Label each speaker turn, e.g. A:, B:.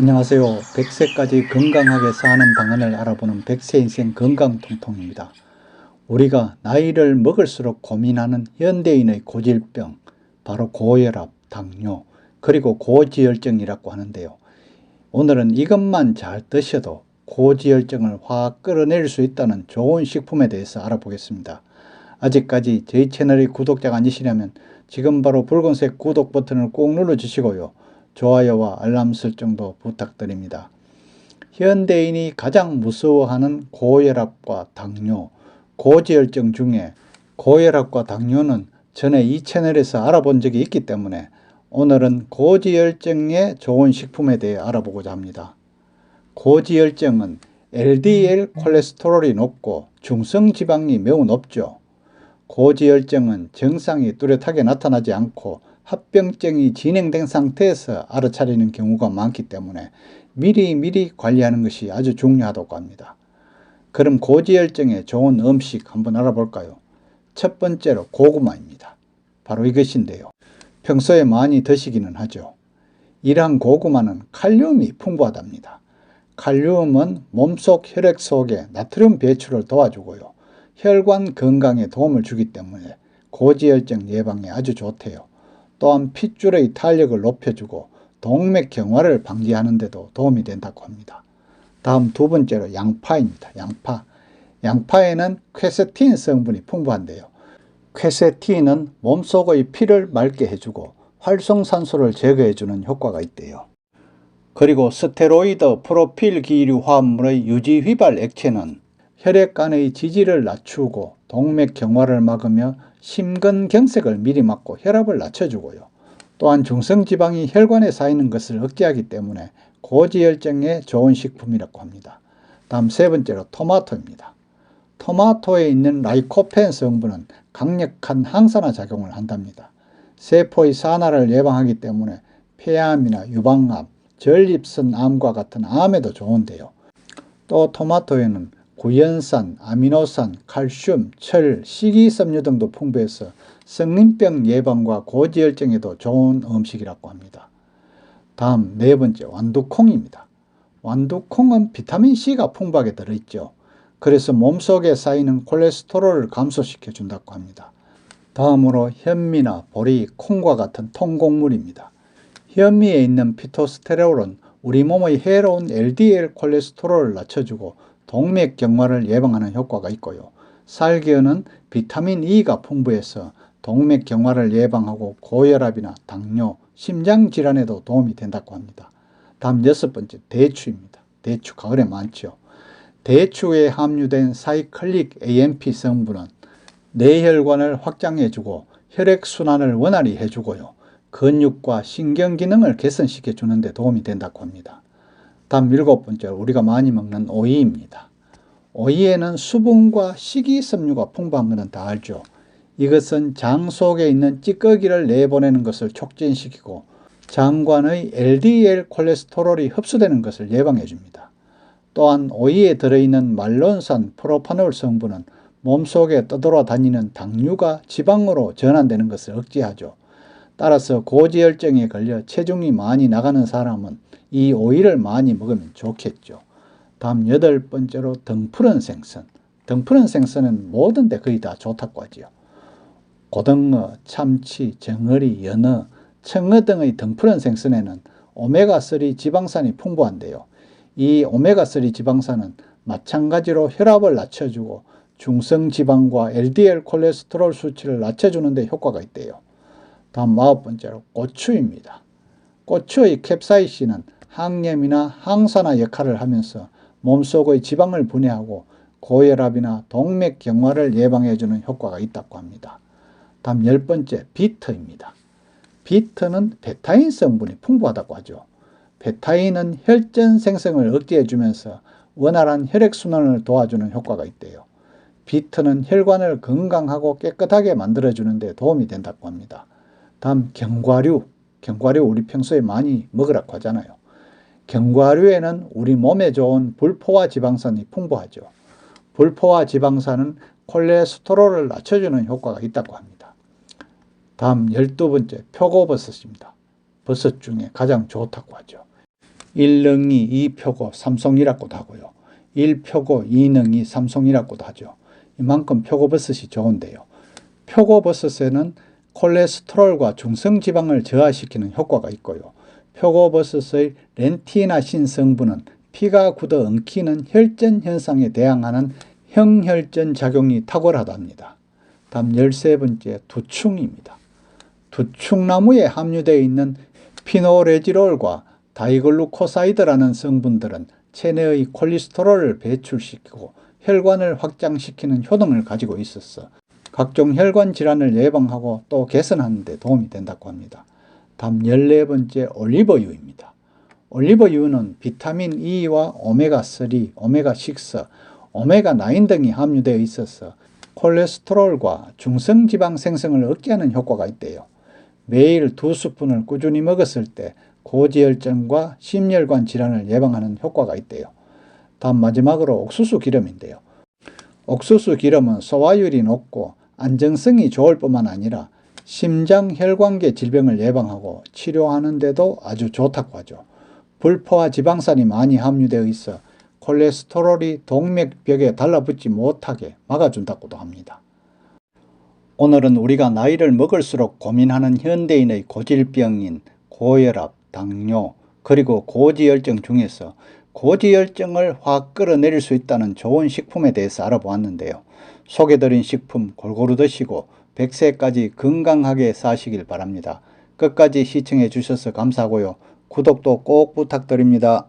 A: 안녕하세요. 100세까지 건강하게 사는 방안을 알아보는 100세 인생 건강통통입니다. 우리가 나이를 먹을수록 고민하는 현대인의 고질병, 바로 고혈압, 당뇨, 그리고 고지혈증이라고 하는데요. 오늘은 이것만 잘 드셔도 고지혈증을 확 끌어낼 수 있다는 좋은 식품에 대해서 알아보겠습니다. 아직까지 저희 채널의 구독자가 아니시려면 지금 바로 붉은색 구독 버튼을 꼭 눌러주시고요. 좋아요와 알람 설정도 부탁드립니다. 현대인이 가장 무서워하는 고혈압과 당뇨, 고지혈증 중에 고혈압과 당뇨는 전에 이 채널에서 알아본 적이 있기 때문에 오늘은 고지혈증에 좋은 식품에 대해 알아보고자 합니다. 고지혈증은 LDL 콜레스테롤이 높고 중성 지방이 매우 높죠. 고지혈증은 증상이 뚜렷하게 나타나지 않고 합병증이 진행된 상태에서 알아차리는 경우가 많기 때문에 미리 미리 관리하는 것이 아주 중요하다고 합니다. 그럼 고지혈증에 좋은 음식 한번 알아볼까요? 첫 번째로 고구마입니다. 바로 이것인데요. 평소에 많이 드시기는 하죠. 이러한 고구마는 칼륨이 풍부하답니다. 칼륨은 몸속 혈액 속에 나트륨 배출을 도와주고요. 혈관 건강에 도움을 주기 때문에 고지혈증 예방에 아주 좋대요. 또한 핏줄의 탄력을 높여주고 동맥 경화를 방지하는 데도 도움이 된다고 합니다. 다음 두 번째로 양파입니다. 양파. 양파에는 퀘세틴 성분이 풍부한데요. 퀘세틴은 몸속의 피를 맑게 해주고 활성산소를 제거해주는 효과가 있대요. 그리고 스테로이드 프로필 기류 화합물의 유지 휘발 액체는 혈액간의 지지를 낮추고 동맥 경화를 막으며 심근경색을 미리 막고 혈압을 낮춰주고요. 또한 중성지방이 혈관에 쌓이는 것을 억제하기 때문에 고지혈증에 좋은 식품이라고 합니다. 다음 세 번째로 토마토입니다. 토마토에 있는 라이코펜 성분은 강력한 항산화 작용을 한답니다. 세포의 산화를 예방하기 때문에 폐암이나 유방암, 전립선 암과 같은 암에도 좋은데요. 또 토마토에는 구연산, 아미노산, 칼슘, 철, 식이섬유 등도 풍부해서 성인병 예방과 고지혈증에도 좋은 음식이라고 합니다. 다음 네 번째 완두콩입니다. 완두콩은 비타민C가 풍부하게 들어있죠. 그래서 몸속에 쌓이는 콜레스테롤을 감소시켜 준다고 합니다. 다음으로 현미나 보리, 콩과 같은 통곡물입니다. 현미에 있는 피토스테롤은 우리 몸의 해로운 LDL 콜레스테롤을 낮춰주고 동맥 경화를 예방하는 효과가 있고요. 살기어는 비타민 E가 풍부해서 동맥 경화를 예방하고 고혈압이나 당뇨, 심장 질환에도 도움이 된다고 합니다. 다음 여섯 번째 대추입니다. 대추 가을에 많죠. 대추에 함유된 사이클릭 AMP 성분은 뇌혈관을 확장해주고 혈액순환을 원활히 해주고요. 근육과 신경 기능을 개선시켜 주는 데 도움이 된다고 합니다. 다음 일곱 번째 우리가 많이 먹는 오이입니다. 오이에는 수분과 식이섬유가 풍부한 것은 다 알죠. 이것은 장 속에 있는 찌꺼기를 내보내는 것을 촉진시키고 장관의 LDL 콜레스테롤이 흡수되는 것을 예방해 줍니다. 또한 오이에 들어있는 말론산 프로파놀 성분은 몸속에 떠돌아다니는 당류가 지방으로 전환되는 것을 억제하죠. 따라서 고지혈증에 걸려 체중이 많이 나가는 사람은 이 오이를 많이 먹으면 좋겠죠. 다음 여덟 번째로 등푸른 생선. 등푸른 생선은 모든 데 거의 다 좋다고 하지요. 고등어, 참치, 정어리, 연어, 청어 등의 등푸른 생선에는 오메가3 지방산이 풍부한데요. 이 오메가3 지방산은 마찬가지로 혈압을 낮춰주고 중성지방과 LDL 콜레스테롤 수치를 낮춰주는 데 효과가 있대요. 다음 아홉 번째로 고추입니다. 고추의 캡사이신은 항염이나 항산화 역할을 하면서 몸속의 지방을 분해하고 고혈압이나 동맥 경화를 예방해주는 효과가 있다고 합니다. 다음 열 번째 비트입니다. 비트는 베타인 성분이 풍부하다고 하죠. 베타인은 혈전 생성을 억제해주면서 원활한 혈액순환을 도와주는 효과가 있대요. 비트는 혈관을 건강하고 깨끗하게 만들어주는 데 도움이 된다고 합니다. 다음 견과류. 견과류 우리 평소에 많이 먹으라고 하잖아요. 견과류에는 우리 몸에 좋은 불포화 지방산이 풍부하죠. 불포화 지방산은 콜레스테롤을 낮춰주는 효과가 있다고 합니다. 다음 열두 번째 표고버섯입니다. 버섯 중에 가장 좋다고 하죠. 1능이 2표고 삼송이라고도 하고요. 1표고 2능이 삼송이라고도 하죠. 이만큼 표고버섯이 좋은데요. 표고버섯에는 콜레스테롤과 중성지방을 저하시키는 효과가 있고요. 표고버섯의 렌티나신 성분은 피가 굳어 엉키는 혈전 현상에 대항하는 형혈전 작용이 탁월하답니다. 다음 13번째 두충입니다. 두충나무에 함유되어 있는 피노레지롤과 다이글루코사이드라는 성분들은 체내의 콜레스테롤을 배출시키고 혈관을 확장시키는 효능을 가지고 있어서 각종 혈관 질환을 예방하고 또 개선하는 데 도움이 된다고 합니다. 다음 14번째 올리버유입니다. 올리버유는 비타민 E와 오메가3, 오메가6, 오메가9 등이 함유되어 있어서 콜레스테롤과 중성지방 생성을 얻게 하는 효과가 있대요. 매일 두 스푼을 꾸준히 먹었을 때 고지혈증과 심혈관 질환을 예방하는 효과가 있대요. 다음 마지막으로 옥수수 기름인데요. 옥수수 기름은 소화율이 높고 안정성이 좋을 뿐만 아니라 심장 혈관계 질병을 예방하고 치료하는 데도 아주 좋다고 하죠. 불포화 지방산이 많이 함유되어 있어 콜레스테롤이 동맥벽에 달라붙지 못하게 막아준다고도 합니다. 오늘은 우리가 나이를 먹을수록 고민하는 현대인의 고질병인 고혈압, 당뇨, 그리고 고지혈증 중에서 고지혈증을 확 끌어내릴 수 있다는 좋은 식품에 대해서 알아보았는데요. 소개드린 식품 골고루 드시고 100세까지 건강하게 사시길 바랍니다. 끝까지 시청해 주셔서 감사하고요. 구독도 꼭 부탁드립니다.